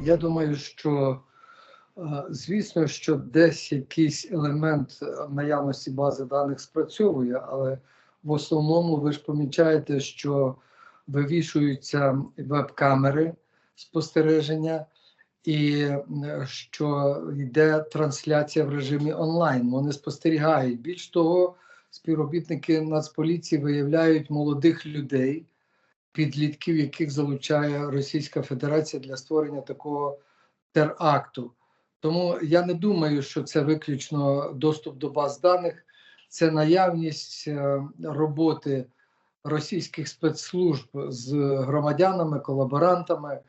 Я думаю, що е, звісно, що десь якийсь елемент наявності бази даних спрацьовує, але в основному ви ж помічаєте, що вивішуються веб-камери спостереження, і що йде трансляція в режимі онлайн. Вони спостерігають. Більш того, співробітники Нацполіції виявляють молодих людей, підлітків, яких залучає Російська Федерація для створення такого теракту. Тому я не думаю, що це виключно доступ до баз даних, це наявність е, роботи російських спецслужб з громадянами, колаборантами,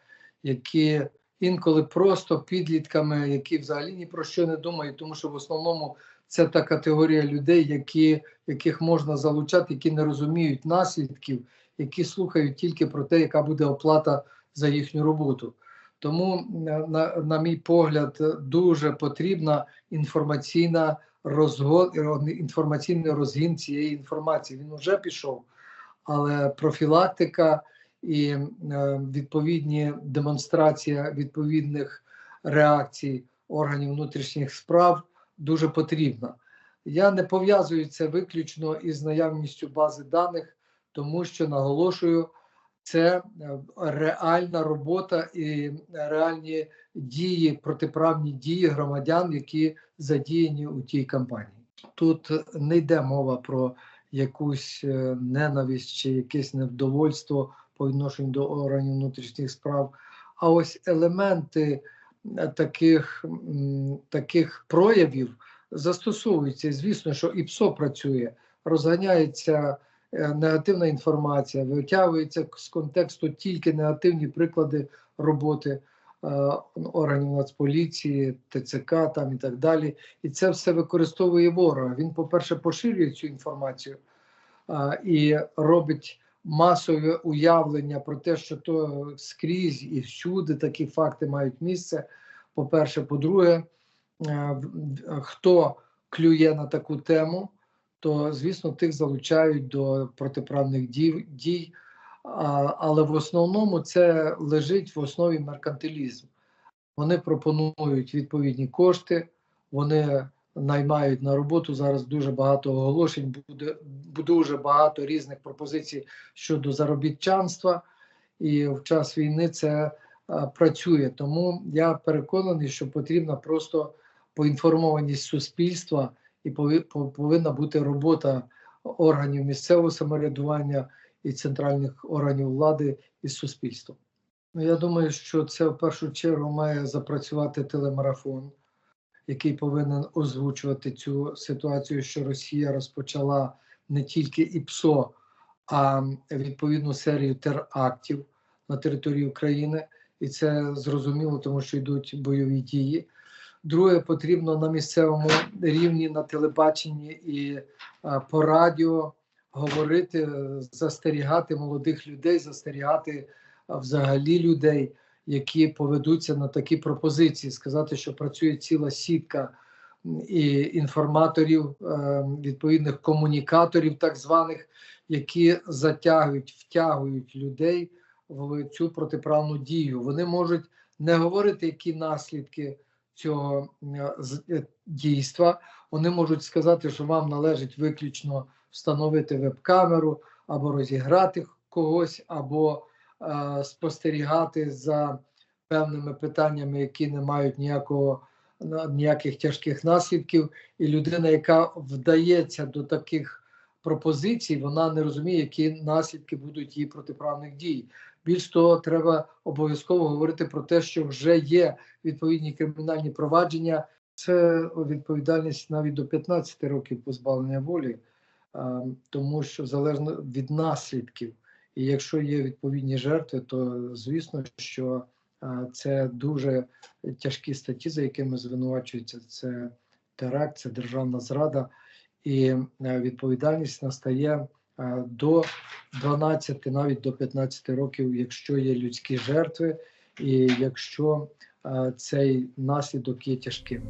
які інколи просто підлітками, які взагалі ні про що не думають, тому що в основному це та категорія людей, які, яких можна залучати, які не розуміють наслідків, які слухають тільки про те, яка буде оплата за їхню роботу. Тому, на, на мій погляд, дуже потрібна інформаційна розгон, інформаційний розгін цієї інформації. Він вже пішов, але профілактика і е, відповідні демонстрація відповідних реакцій органів внутрішніх справ дуже потрібна. Я не пов'язую це виключно із наявністю бази даних, тому що наголошую, це е, реальна робота і реальні дії, протиправні дії громадян, які задіяні у тій кампанії. Тут не йде мова про якусь е, ненависть чи якесь невдовольство по відношенню до органів внутрішніх справ. А ось елементи таких, таких проявів застосовуються. Звісно, що і ПСО працює, розганяється е, негативна інформація, витягується з контексту тільки негативні приклади роботи е, органів Нацполіції, ТЦК там і так далі. І це все використовує ворог. Він, по-перше, поширює цю інформацію і робить масове уявлення про те, що то скрізь і всюди такі факти мають місце. По-перше, по-друге, е, хто клює на таку тему, то звісно тих залучають до протиправних дій, дій. але в основному це лежить в основі меркантилізму. Вони пропонують відповідні кошти, вони наймають на роботу. Зараз дуже багато оголошень, буде дуже багато різних пропозицій щодо заробітчанства, і в час війни це а, працює. Тому я переконаний, що потрібна просто поінформованість суспільства і повинна бути робота органів місцевого самоврядування і центральних органів влади із суспільством. Ну, Я думаю, що це в першу чергу має запрацювати телемарафон який повинен озвучувати цю ситуацію, що Росія розпочала не тільки ІПСО, а відповідну серію терактів на території України, і це зрозуміло, тому що йдуть бойові дії. Друге, потрібно на місцевому рівні на телебаченні і по радіо говорити, застерігати молодих людей, застерігати взагалі людей які поведуться на такі пропозиції, сказати, що працює ціла сітка і інформаторів, е, відповідних комунікаторів, так званих, які затягують, втягують людей в цю протиправну дію. Вони можуть не говорити, які наслідки цього е, дійства. Вони можуть сказати, що вам належить виключно встановити веб-камеру або розіграти когось, або Е, спостерігати за певними питаннями, які не мають ніякого ніяких тяжких наслідків, і людина, яка вдається до таких пропозицій, вона не розуміє, які наслідки будуть її протиправних дій. Більш того, треба обов'язково говорити про те, що вже є відповідні кримінальні провадження. Це відповідальність навіть до 15 років позбавлення волі, е, тому що залежно від наслідків. І якщо є відповідні жертви, то звісно, що це дуже тяжкі статті, за якими звинувачується це теракт, це державна зрада, і відповідальність настає до 12, навіть до 15 років, якщо є людські жертви, і якщо цей наслідок є тяжким.